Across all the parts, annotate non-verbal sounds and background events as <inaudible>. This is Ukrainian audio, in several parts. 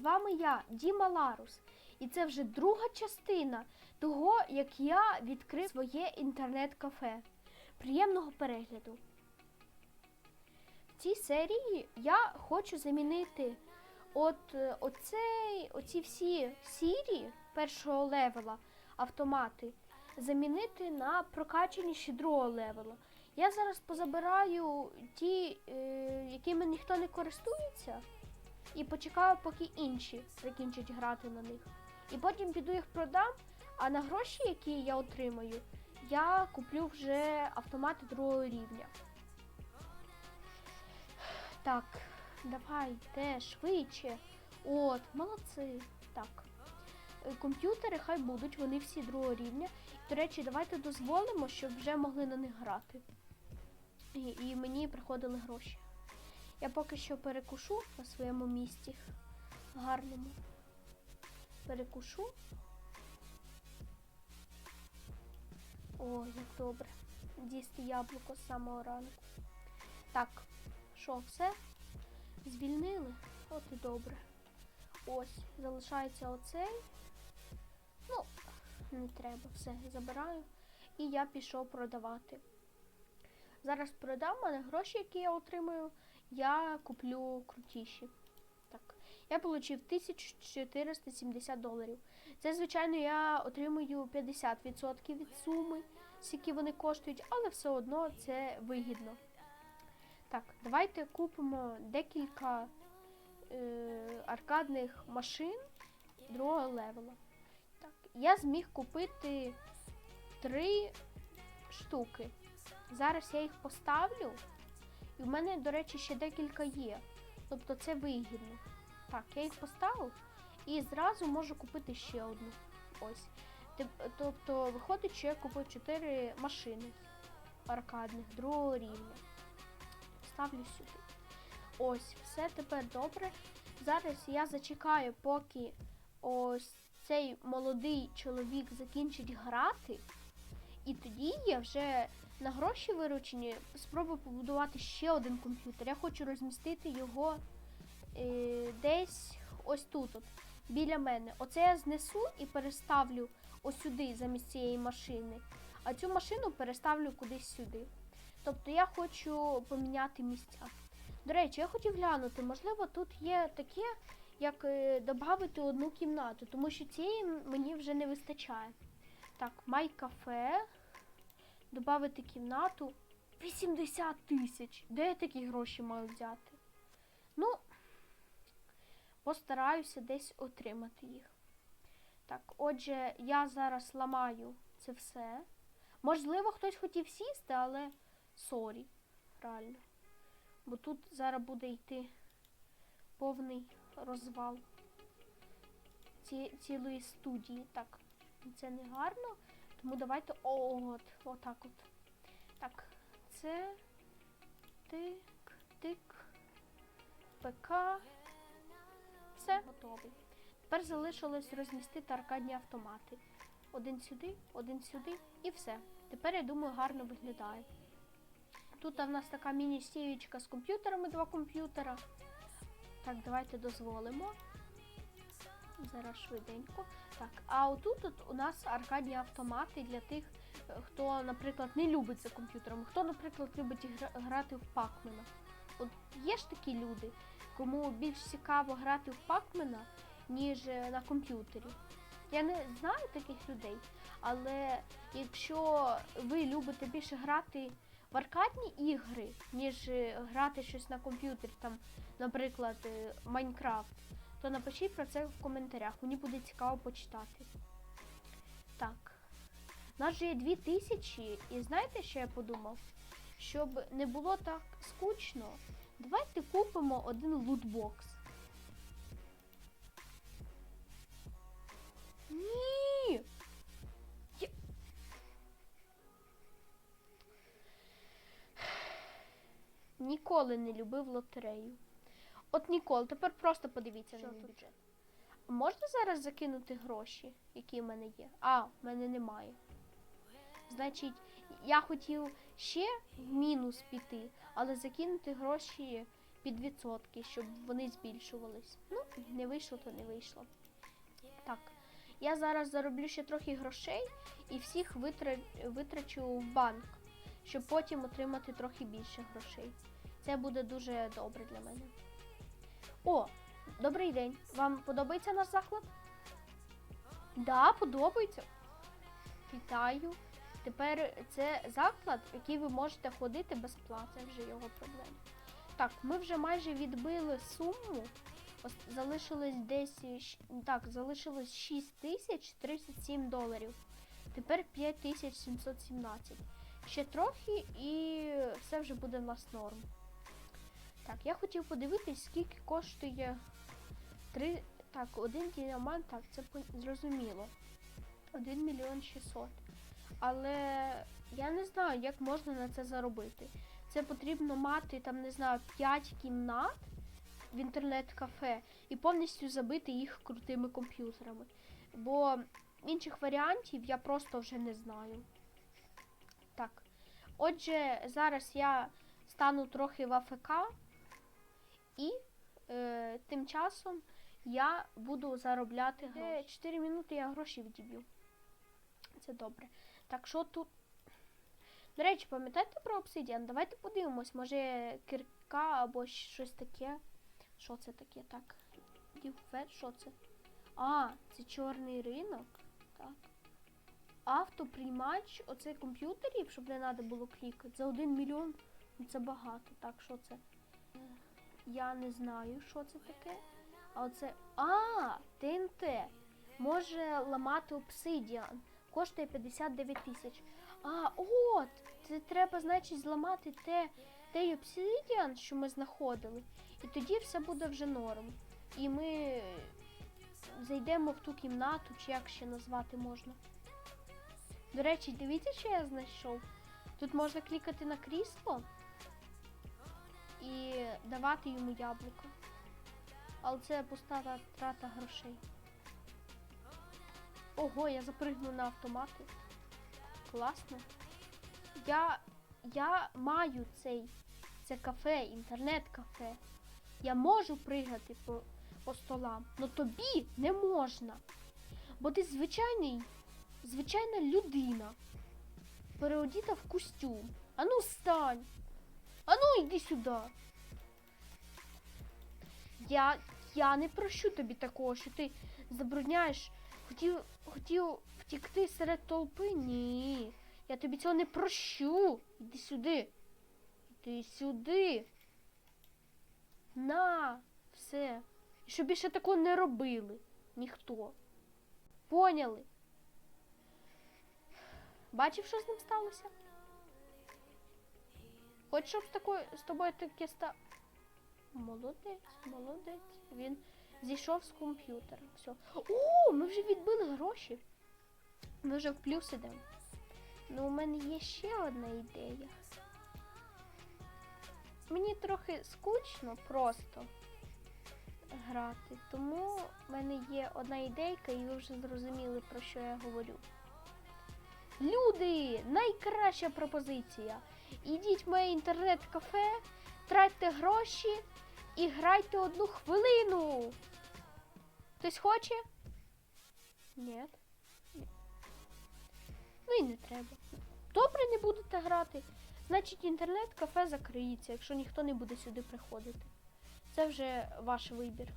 з вами я, Діма Ларус, і це вже друга частина того, як я відкрив своє інтернет-кафе. Приємного перегляду. В цій серії я хочу замінити от е, оцей, оці всі сірі першого левела автомати замінити на прокачаніші другого левела. Я зараз позабираю ті, е, якими ніхто не користується, і почекаю, поки інші закінчать грати на них. І потім піду їх продам, а на гроші, які я отримаю, я куплю вже автомати другого рівня. Так, давайте швидше. От, молодці. Так. Комп'ютери хай будуть, вони всі другого рівня. До речі, давайте дозволимо, щоб вже могли на них грати. І, і мені приходили гроші. Я поки що перекушу на своєму місці. Гарному. Перекушу. О, як добре. Дісти яблуко з самого ранку. Так, що, все? Звільнили? От і добре. Ось, залишається оцей. Ну, не треба, все, забираю. І я пішов продавати. Зараз продам, на гроші, які я отримую, я куплю крутіші. Так, я отримав 1470 доларів. Це, звичайно, я отримую 50% від суми, скільки вони коштують, але все одно це вигідно. Так, давайте купимо декілька е, аркадних машин другого левела. Так, я зміг купити три штуки. Зараз я їх поставлю. І в мене, до речі, ще декілька є. Тобто це вигідно. Так, я їх поставив і зразу можу купити ще одну. Ось. Тобто виходить, що я купив 4 машини аркадних другого рівня. Ставлю сюди. Ось, все тепер добре. Зараз я зачекаю, поки ось цей молодий чоловік закінчить грати. І тоді я вже на гроші виручені спробую побудувати ще один комп'ютер. Я хочу розмістити його е, десь ось тут, от, біля мене. Оце я знесу і переставлю ось сюди замість цієї машини. А цю машину переставлю кудись сюди. Тобто я хочу поміняти місця. До речі, я хотів глянути, можливо, тут є таке, як е, додати одну кімнату, тому що цієї мені вже не вистачає. Так, май кафе. Добавити кімнату. 80 тисяч. Де я такі гроші маю взяти? Ну, постараюся десь отримати їх. Так, отже, я зараз ламаю це все. Можливо, хтось хотів сісти, але сорі, реально. Бо тут зараз буде йти повний розвал ці, цілої студії. Так, це не гарно. Тому давайте от, отак от. Так, це тик, тик, ПК. Все, готовий. Тепер залишилось розмістити аркадні автомати. Один сюди, один сюди і все. Тепер, я думаю, гарно виглядає. Тут в нас така міні-стіючка з комп'ютерами, два комп'ютера. Так, давайте дозволимо. Зараз швиденько. Так, а отут от у нас аркадні автомати для тих, хто, наприклад, не любить за комп'ютером, хто, наприклад, любить гра- грати в пакмена. От є ж такі люди, кому більш цікаво грати в пакмена, ніж е, на комп'ютері. Я не знаю таких людей, але якщо ви любите більше грати в аркадні ігри, ніж е, грати щось на комп'ютері, там, наприклад, е, Майнкрафт, то напишіть про це в коментарях. Мені буде цікаво почитати. Так. У нас же є 2000, і знаєте, що я подумав? Щоб не було так скучно, давайте купимо один лутбокс. Ні! Ніколи не любив лотерею. От ніколи. Тепер просто подивіться на мій бюджет. Можна зараз закинути гроші, які в мене є? А, в мене немає. Значить, я хотів ще в мінус піти, але закинути гроші під відсотки, щоб вони збільшувались. Ну, не вийшло, то не вийшло. Так, я зараз зароблю ще трохи грошей і всіх витра... витрачу в банк, щоб потім отримати трохи більше грошей. Це буде дуже добре для мене. О, добрий день. Вам подобається наш заклад? Да, подобається. Вітаю. Тепер це заклад, в який ви можете ходити безплатно, вже його проблема. Так, ми вже майже відбили суму. Ос- Залишилось десь так, залишилось 6037 доларів. Тепер 5717. Ще трохи і все вже буде в нас норм. Так, я хотів подивитись, скільки коштує три. Так, один діамант, так, це зрозуміло. 1 мільйон 600. Але я не знаю, як можна на це заробити. Це потрібно мати там, не знаю, 5 кімнат в інтернет-кафе і повністю забити їх крутими комп'ютерами. Бо інших варіантів я просто вже не знаю. Так. Отже, зараз я стану трохи в АФК і е, тим часом я буду заробляти гроші. 4 минути я гроші відіб'ю. Це добре. Так, що тут? До речі, пам'ятаєте про обсидіан? Давайте подивимось, може кирка або щось таке. Що це таке? Так. Що це? А, це чорний ринок. Так. Автоприймач, оце комп'ютерів, щоб не треба було клікати. За 1 мільйон ну, це багато. Так, що це? Я не знаю, що це таке. А оце. А, ТНТ. Може ламати обсидіан. Коштує 59 тисяч. А, от! Це треба, значить, зламати те, той обсидіан, що ми знаходили. І тоді все буде вже норм. І ми зайдемо в ту кімнату, чи як ще назвати можна. До речі, дивіться, що я знайшов. Тут можна клікати на крісло і давати йому яблуко. Але це пуста та- трата грошей. Ого, я запригну на автомати. Класно. Я, я маю цей це кафе, інтернет-кафе. Я можу пригати по, по столам, але тобі не можна. Бо ти звичайний, звичайна людина. Переодіта в костюм. Ану встань. Ану йди сюди. Я, я не прощу тобі такого, що ти забороняєш. Хотів, хотів втікти серед толпи? Ні. Я тобі цього не прощу. Іди сюди. Іди сюди. На, все. І щоб більше такого не робили. Ніхто. Поняли? Бачив, що з ним сталося? Хоч щоб з такою з тобою таке ста. Молодець, молодець. Він зійшов з комп'ютера. Все. О, ми вже відбили гроші. Ми вже в плюс ідемо. Ну, у мене є ще одна ідея. Мені трохи скучно просто грати, тому в мене є одна ідейка, і ви вже зрозуміли, про що я говорю. Люди! Найкраща пропозиція! Ідіть в моє інтернет-кафе, тратьте гроші і грайте одну хвилину. Хтось хоче? Ні. Ну і не треба. Добре, не будете грати. Значить, інтернет-кафе закриється, якщо ніхто не буде сюди приходити. Це вже ваш вибір.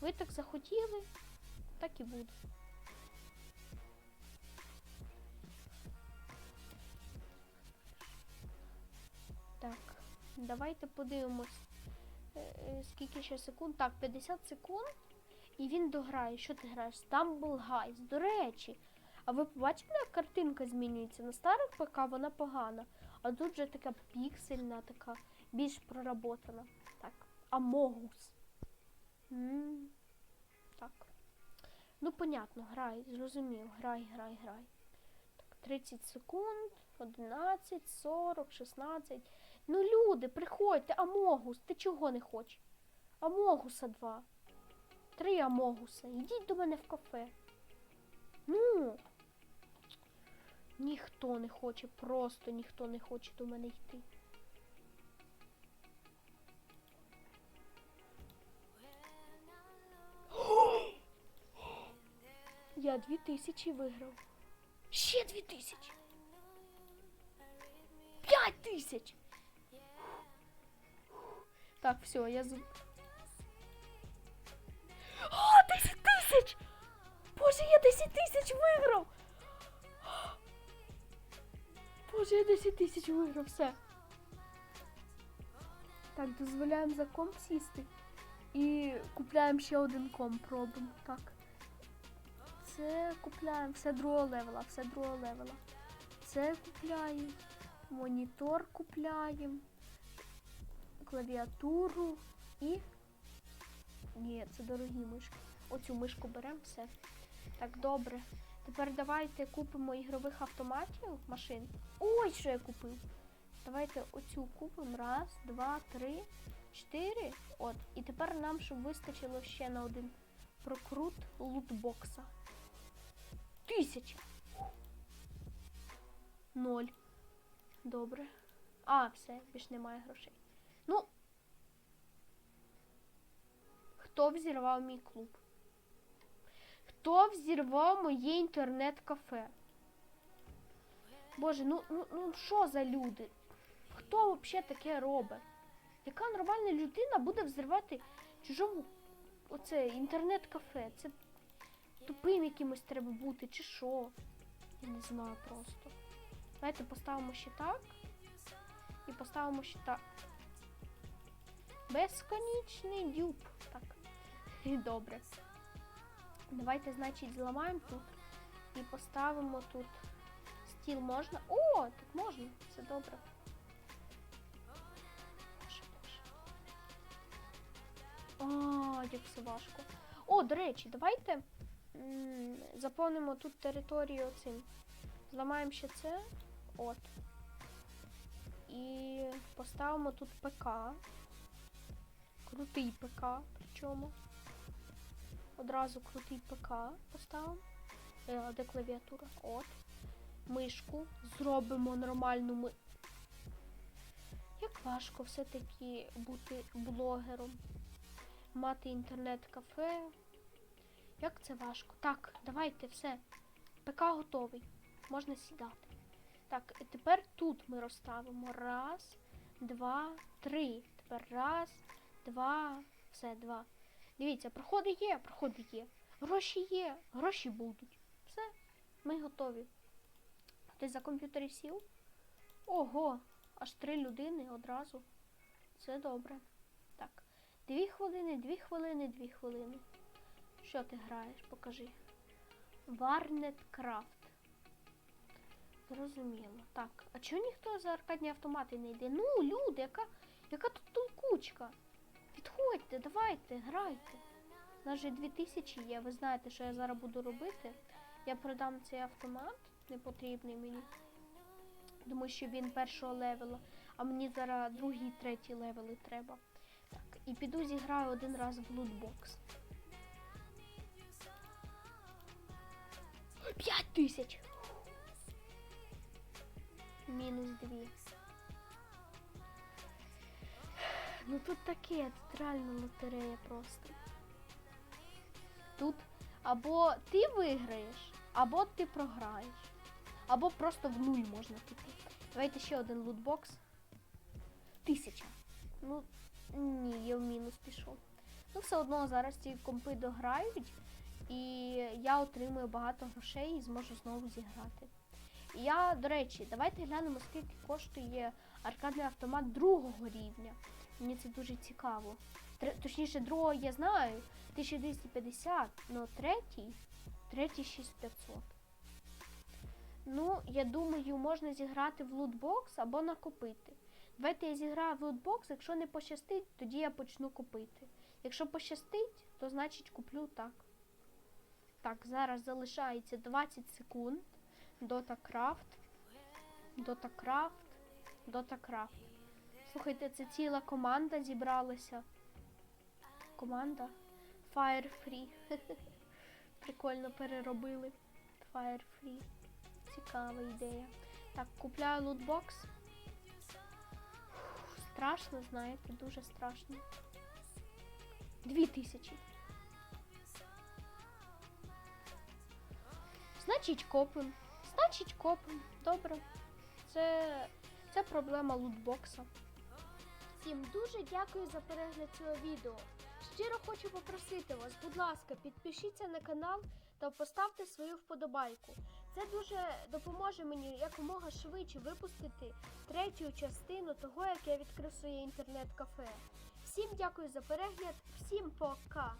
Ви так захотіли, так і буде. Давайте подивимось, е, е, скільки ще секунд. Так, 50 секунд. І він дограє. Що ти граєш? Stumble Guys. До речі, а ви побачили, як картинка змінюється? На старих ПК вона погана, а тут вже така піксельна, така більш проработана. Так, Амогус. Так. Ну, понятно, грай, зрозумів. Грай, грай, грай. Так, 30 секунд, 11, 40, 16. Ну, люди, приходьте, Амогус, ти чого не хочеш? Амогуса два. Три Амогуса. Йдіть до мене в кафе. Ну. Ніхто не хоче, просто ніхто не хоче до мене йти. <gasps> Я дві тисячі виграв. Ще дві тисячі. П'ять тисяч. Так, все, я з... О, 10 тисяч! Боже, я 10 тисяч виграв! Боже, я 10 тисяч виграв, все. Так, дозволяємо за комп сісти. І купляємо ще один комп, робимо. Так. Це купляємо, все другого левела, все другого левела. Це купляємо. Монітор купляємо. Клавіатуру і. Ні, це дорогі мишки. Оцю мишку беремо, все. Так, добре. Тепер давайте купимо ігрових автоматів машин. Ой, що я купив. Давайте оцю купимо. Раз, два, три, чотири. От. І тепер нам, щоб вистачило ще на один прокрут лутбокса. Тисяча. Ноль. Добре. А, все, більш немає грошей. Ну. Хто взірвав мій клуб? Хто взірвав моє інтернет-кафе? Боже, ну ну ну що за люди? Хто взагалі таке робить? Яка нормальна людина буде взривати чужому оце інтернет-кафе? Це тупим якимось треба бути, чи що? Я не знаю просто. Давайте поставимо ще так. І поставимо ще так. Безконічний дюб. Так. <laughs> І добре. Давайте, значить, зламаємо тут і поставимо тут стіл можна. О, так можна, все добре. А, як все важко. О, до речі, давайте заповнимо тут територію цим. Зламаємо ще це. От. І поставимо тут ПК. Крутий ПК, причому. Одразу крутий ПК поставимо. Е, де клавіатура? От. Мишку. Зробимо нормальну ми. Як важко все-таки бути блогером. Мати інтернет-кафе. Як це важко? Так, давайте все. ПК готовий. Можна сідати. Так, тепер тут ми розставимо. Раз, два, три. Тепер раз, два, все, два. Дивіться, проходи є, проходи є. Гроші є, гроші будуть. Все, ми готові. Хтось за комп'ютері сів? Ого, аж три людини одразу. Це добре. Так. Дві хвилини, дві хвилини, дві хвилини. Що ти граєш? Покажи. Варнет Крафт. Зрозуміло. Так, а чого ніхто за аркадні автомати не йде? Ну, люди, яка, яка тут толкучка? Підходьте, давайте, грайте. У нас же 2000 є. Ви знаєте, що я зараз буду робити. Я продам цей автомат, не потрібний мені. Тому що він першого левела, а мені зараз другий, третій левели треба. Так, і піду зіграю один раз в лутбокс. П'ять тисяч! Мінус дві. Ну тут таке, тут реально лотерея просто. Тут або ти виграєш, або ти програєш. Або просто в нуль можна піти. Давайте ще один лутбокс. Тисяча. Ну, ні, я в мінус пішов. Ну, все одно зараз ці компи дограють, і я отримую багато грошей і зможу знову зіграти. Я, до речі, давайте глянемо, скільки коштує аркадний автомат другого рівня. Мені це дуже цікаво. Тр... Точніше, другого я знаю 1250, але третій, третій 6500. Ну, я думаю, можна зіграти в лутбокс або накопити. Давайте я зіграю в лутбокс, якщо не пощастить, тоді я почну купити. Якщо пощастить, то значить куплю так. Так, зараз залишається 20 секунд. Дота Крафт. Дота Крафт. Дота Крафт. Слухайте, це ціла команда зібралася. Команда Fire Free. <laughs> Прикольно переробили. Fire Free. Цікава ідея. Так, купляю лутбокс. Страшно, знаєте, дуже страшно. Дві тисячі. Значить, копим. Значить, копим. Добре. Це, це проблема лутбокса. Всім дуже дякую за перегляд цього відео. Щиро хочу попросити вас, будь ласка, підпишіться на канал та поставте свою вподобайку. Це дуже допоможе мені якомога швидше випустити третю частину того, як я відкрив своє інтернет-кафе. Всім дякую за перегляд, всім пока!